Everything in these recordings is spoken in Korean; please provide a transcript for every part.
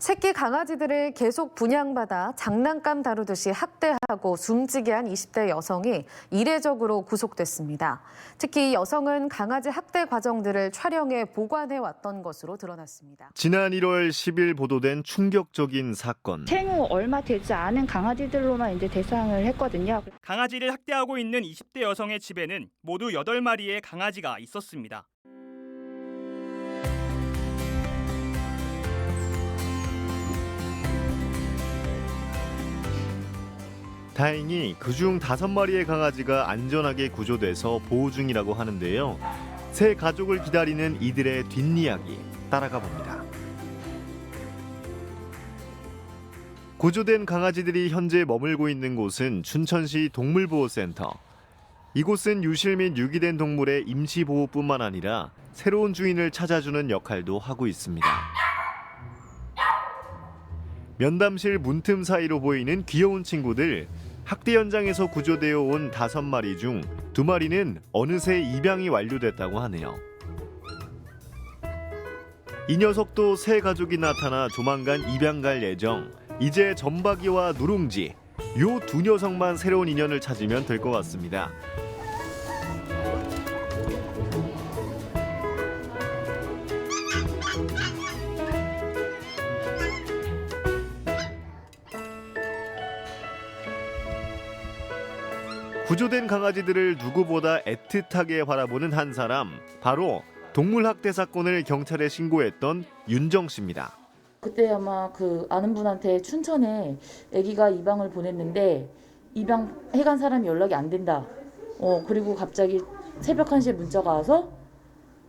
새끼 강아지들을 계속 분양받아 장난감 다루듯이 학대하고 숨지게 한 20대 여성이 이례적으로 구속됐습니다. 특히 이 여성은 강아지 학대 과정들을 촬영해 보관해 왔던 것으로 드러났습니다. 지난 1월 10일 보도된 충격적인 사건. 생후 얼마 되지 않은 강아지들로만 이제 대상을 했거든요. 강아지를 학대하고 있는 20대 여성의 집에는 모두 8마리의 강아지가 있었습니다. 다행히 그중 다섯 마리의 강아지가 안전하게 구조돼서 보호 중이라고 하는데요. 새 가족을 기다리는 이들의 뒷이야기 따라가 봅니다. 구조된 강아지들이 현재 머물고 있는 곳은 춘천시 동물보호센터. 이곳은 유실 및 유기된 동물의 임시 보호뿐만 아니라 새로운 주인을 찾아주는 역할도 하고 있습니다. 면담실 문틈 사이로 보이는 귀여운 친구들 학대 현장에서 구조되어 온 다섯 마리 중 두 마리는 어느새 입양이 완료됐다고 하네요. 이 녀석도 새 가족이 나타나 조만간 입양 갈 예정. 이제 점박이와 누룽지 요 두 녀석만 새로운 인연을 찾으면 될 것 같습니다. 구조된 강아지들을 누구보다 애틋하게 바라보는 한 사람 바로 동물 학대 사건을 경찰에 신고했던 윤정 씨입니다. 그때 아마 그 아는 분한테 춘천에 아기가 입양을 보냈는데 입양 해간 사람이 연락이 안 된다. 어 그리고 갑자기 새벽 1시에 문자가 와서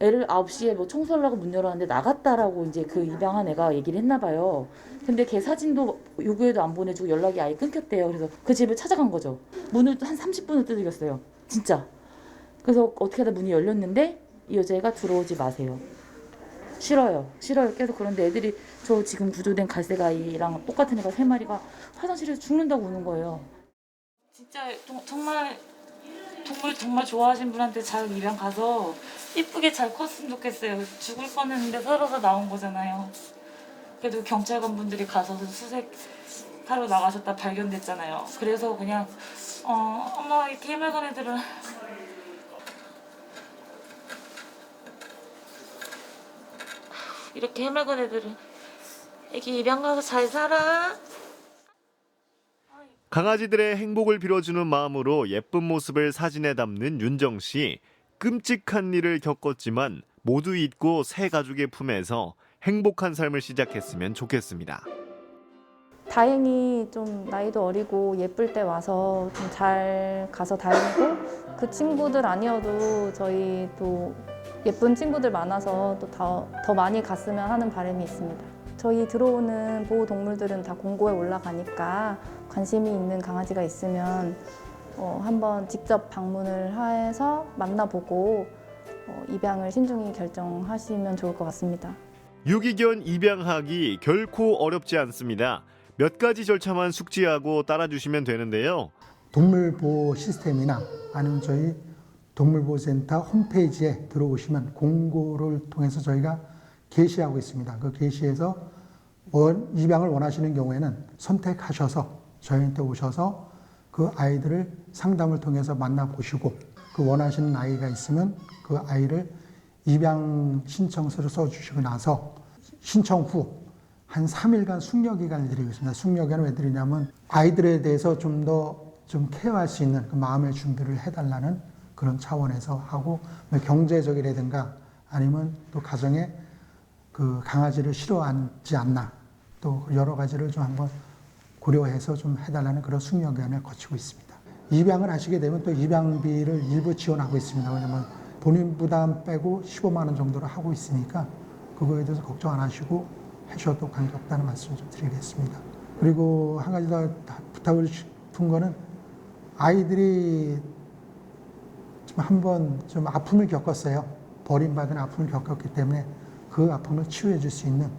애를 9시에 뭐 청소하려고 문 열었는데 나갔다라고 이제 그 입양한 애가 얘기를 했나 봐요. 근데 걔 사진도 요구해도 안 보내주고 연락이 아예 끊겼대요. 그래서 그 집을 찾아간 거죠. 문을 한 30분을 두들겼어요. 진짜. 그래서 어떻게 하다 문이 열렸는데 이 여자애가 들어오지 마세요. 싫어요. 싫어요. 계속 그런데 애들이 저 지금 구조된 갈색 아이랑 똑같은 애가 세 마리가 화장실에서 죽는다고 우는 거예요. 진짜 동- 정말 동물 정말 좋아하신 분한테 잘 입양 가서 이쁘게 잘 컸으면 좋겠어요. 죽을 뻔했는데 살아서 나온 거잖아요. 그래도 경찰관 분들이 가서 수색하러 나가셨다 발견됐잖아요. 그래서 그냥 어 엄마 이렇게 해맑은 애들은 이렇게 해맑은 애들은 애기 입양 가서 잘 살아. 강아지들의 행복을 빌어주는 마음으로 예쁜 모습을 사진에 담는 윤정 씨. 끔찍한 일을 겪었지만 모두 잊고 새 가족의 품에서 행복한 삶을 시작했으면 좋겠습니다. 다행히 좀 나이도 어리고 예쁠 때 와서 좀 잘 가서 다행이고 그 친구들 아니어도 저희 또 예쁜 친구들 많아서 또더더 많이 갔으면 하는 바람이 있습니다. 저희 들어오는 보호 동물들은 다 공고에 올라가니까 관심이 있는 강아지가 있으면 어, 한번 직접 방문을 해서 만나보고 어, 입양을 신중히 결정하시면 좋을 것 같습니다. 유기견 입양하기 결코 어렵지 않습니다. 몇 가지 절차만 숙지하고 따라주시면 되는데요. 동물보호 시스템이나 아니면 저희 동물보호센터 홈페이지에 들어오시면 공고를 통해서 저희가 게시하고 있습니다. 그 게시에서 원, 입양을 원하시는 경우에는 선택하셔서 저희한테 오셔서 그 아이들을 상담을 통해서 만나보시고 그 원하시는 아이가 있으면 그 아이를 입양 신청서를 써주시고 나서 신청 후 한 3일간 숙려 기간을 드리고 있습니다. 숙려 기간을 왜 드리냐면 아이들에 대해서 좀 더좀 케어할 수 있는 그 마음의 준비를 해달라는 그런 차원에서 하고 뭐 경제적이라든가 아니면 또 가정에 그 강아지를 싫어하지 않나 또 여러 가지를 좀 한번 고려해서 좀 해달라는 그런 숙려 기간을 거치고 있습니다. 입양을 하시게 되면 또 입양비를 일부 지원하고 있습니다. 왜냐면 본인 부담 빼고 15만 원 정도로 하고 있으니까 그거에 대해서 걱정 안 하시고 하셔도 관계없다는 말씀 좀 드리겠습니다. 그리고 한 가지 더 부탁을 싶은 거는 아이들이 좀 한번 좀 아픔을 겪었어요. 버림받은 아픔을 겪었기 때문에 그 아픔을 치유해 줄 수 있는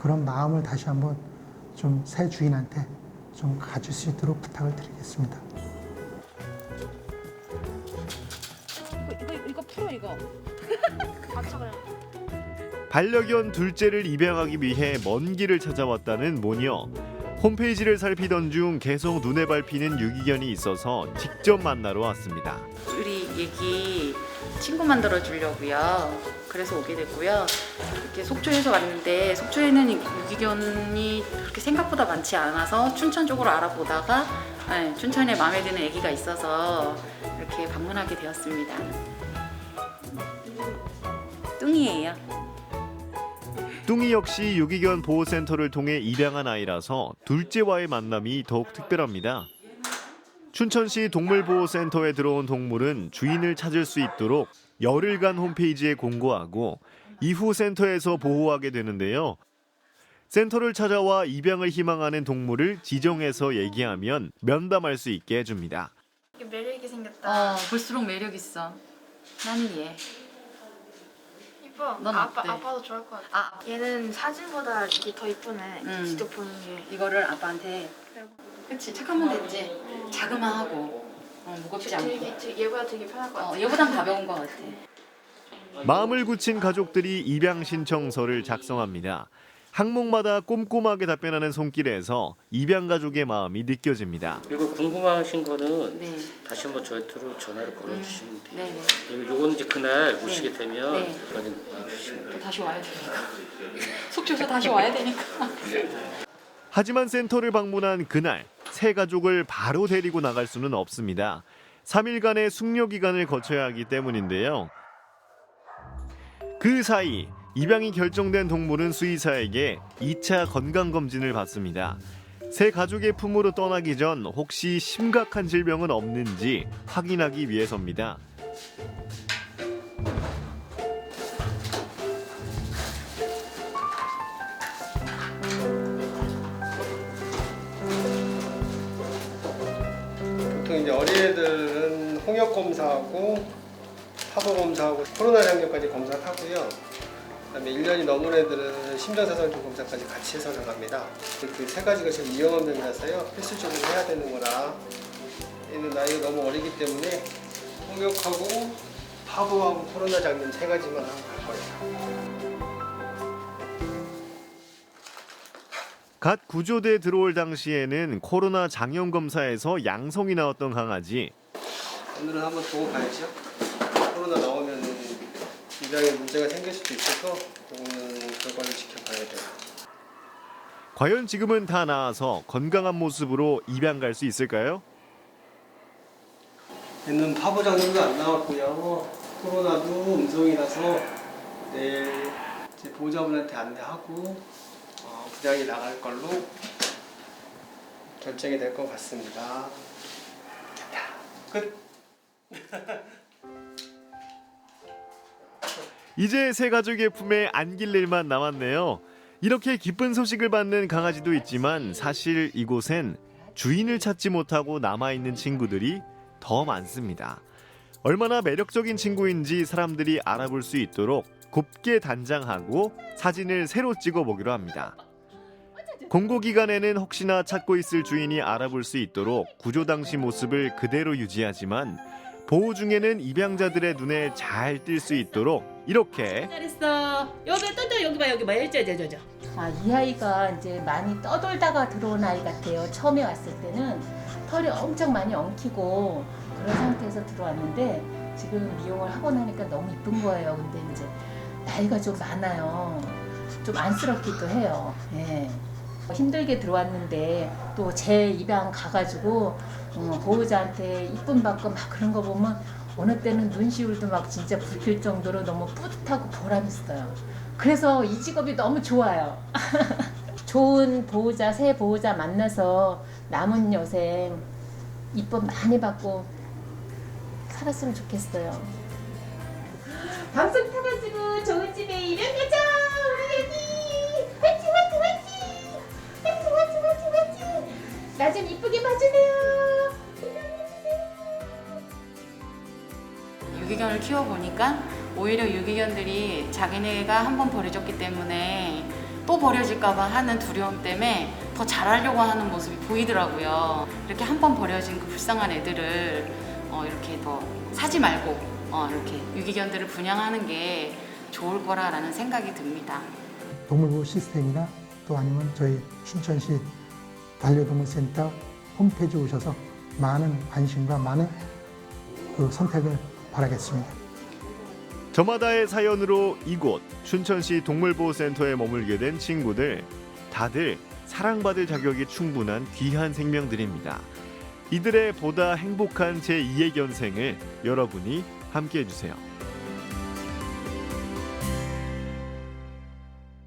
그런 마음을 다시 한번 좀 새 주인한테 좀 가질 수 있도록 부탁을 드리겠습니다. 이거 이거 이거 풀어 이거. 맞춰 그냥. 반려견 둘째를 입양하기 위해 먼 길을 찾아왔다는 모녀. 홈페이지를 살피던 중 계속 눈에 밟히는 유기견이 있어서 직접 만나러 왔습니다. 우리 얘기 친구 만들어 주려고요. 그래서 오게 됐고요. 이렇게 속초에서 왔는데 속초에는 유기견이 그렇게 생각보다 많지 않아서 춘천 쪽으로 알아보다가 네, 춘천에 마음에 드는 아기가 있어서 이렇게 방문하게 되었습니다. 뚱이에요. 뚱이 역시 유기견 보호센터를 통해 입양한 아이라서 둘째와의 만남이 더욱 특별합니다. 춘천시 동물보호센터에 들어온 동물은 주인을 찾을 수 있도록 열흘간 홈페이지에 공고하고 이후 센터에서 보호하게 되는데요. 센터를 찾아와 입양을 희망하는 동물을 지정해서 얘기하면 면담할 수 있게 해줍니다. 매력 있게 생겼다. 어, 볼수록 매력 있어. 나는 얘. 이뻐. 넌 아빠 어때? 아빠도 좋아할 것 같아. 아, 얘는 사진보다 이게 더 이쁘네. 음. 직접 보는 게. 이거를 아빠한테 그치 착하면 됐지 자그만 하고 어, 무겁지 않고 되게, 되게 얘보다 되게 편할 것 같아. 어, 얘보단 가벼운 것 같아 마음을 굳힌 가족들이 입양 신청서를 작성합니다. 항목마다 꼼꼼하게 답변하는 손길에서 입양 가족의 마음이 느껴집니다. 그리고 궁금하신 거는 네, 다시 한번 저한테로 전화를 걸어주시면 돼요. 네, 네. 그리고 요건 이제 그날 오시게 되면 네. 또 다시 와야 되니까 속초에서 다시 와야 되니까 하지만 센터를 방문한 그날 새 가족을 바로 데리고 나갈 수는 없습니다. 3일간의 숙려 기간을 거쳐야 하기 때문인데요. 그 사이 입양이 결정된 동물은 수의사에게 2차 건강 검진을 받습니다. 새 가족의 품으로 떠나기 전 혹시 심각한 질병은 없는지 확인하기 위해서입니다. 이제 어린애들은 홍역 검사하고 파도 검사하고 코로나 장려까지 검사를 하고요. 그다음에 1년이 넘은 애들은 심장사상종 검사까지 같이 해서 나갑니다. 그 세 가지가 제일 위험한 병이라서요. 필수적으로 해야 되는 거라 얘는 나이가 너무 어리기 때문에 홍역하고 파도하고 코로나 장염 세 가지만 갈 거예요. 갓 구조대 들어올 당시에는 코로나 장염 검사에서 양성이 나왔던 강아지. 오늘은 한번 두고 가야죠. 코로나 나오면 입양에 문제가 생길 수도 있어서 그거는 결과를 지켜봐야 돼요. 과연 지금은 다 나아서 건강한 모습으로 입양 갈 수 있을까요? 얘는 파보장님도 안 나왔고요. 코로나도 음성이라서 내일 제 보호자분한테 안내하고 어, 부장이 나갈 걸로 결정이 될 것 같습니다. 끝. 이제 새 가족의 품에 안길 일만 남았네요. 이렇게 기쁜 소식을 받는 강아지도 있지만 사실 이곳엔 주인을 찾지 못하고 남아있는 친구들이 더 많습니다. 얼마나 매력적인 친구인지 사람들이 알아볼 수 있도록 곱게 단장하고 사진을 새로 찍어 보기로 합니다. 공고 기간에는 혹시나 찾고 있을 주인이 알아볼 수 있도록 구조 당시 모습을 그대로 유지하지만 보호 중에는 입양자들의 눈에 잘 띌 수 있도록 이렇게 잘했어. 여기 또또 여기 봐 여기 봐 일자 저저 저. 아, 이 아이가 이제 많이 떠돌다가 들어온 아이 같아요. 처음에 왔을 때는 털이 엄청 많이 엉키고 그런 상태에서 들어왔는데 지금 미용을 하고 나니까 너무 이쁜 거예요. 근데 이제 나이가 좀 많아요. 좀 안쓰럽기도 해요. 예. 힘들게 들어왔는데 또 제 입양 가가지고 어, 보호자한테 이쁨 받고 막 그런 거 보면 어느 때는 눈시울도 막 진짜 붉힐 정도로 너무 뿌듯하고 보람 있어요. 그래서 이 직업이 너무 좋아요. 좋은 보호자, 새 보호자 만나서 남은 여생 이쁨 많이 받고 살았으면 좋겠어요. 방송 타가지고 좋은 집에 입양 가자 유기견을 키워보니까 오히려 유기견들이 자기네가 한번 버려졌기 때문에 또 버려질까봐 하는 두려움 때문에 더 잘하려고 하는 모습이 보이더라고요. 이렇게 한 번 버려진 그 불쌍한 애들을 어, 이렇게 더 사지 말고 어, 이렇게 유기견들을 분양하는 게 좋을 거라라는 생각이 듭니다. 동물보호 시스템이나 또 아니면 저희 춘천시 반려동물센터 홈페이지 오셔서 많은 관심과 많은 그 선택을 바라겠습니다. 저마다의 사연으로 이곳 춘천시 동물보호센터에 머물게 된 친구들 다들 사랑받을 자격이 충분한 귀한 생명들입니다. 이들의 보다 행복한 제2의 견생을 여러분이 함께 해주세요.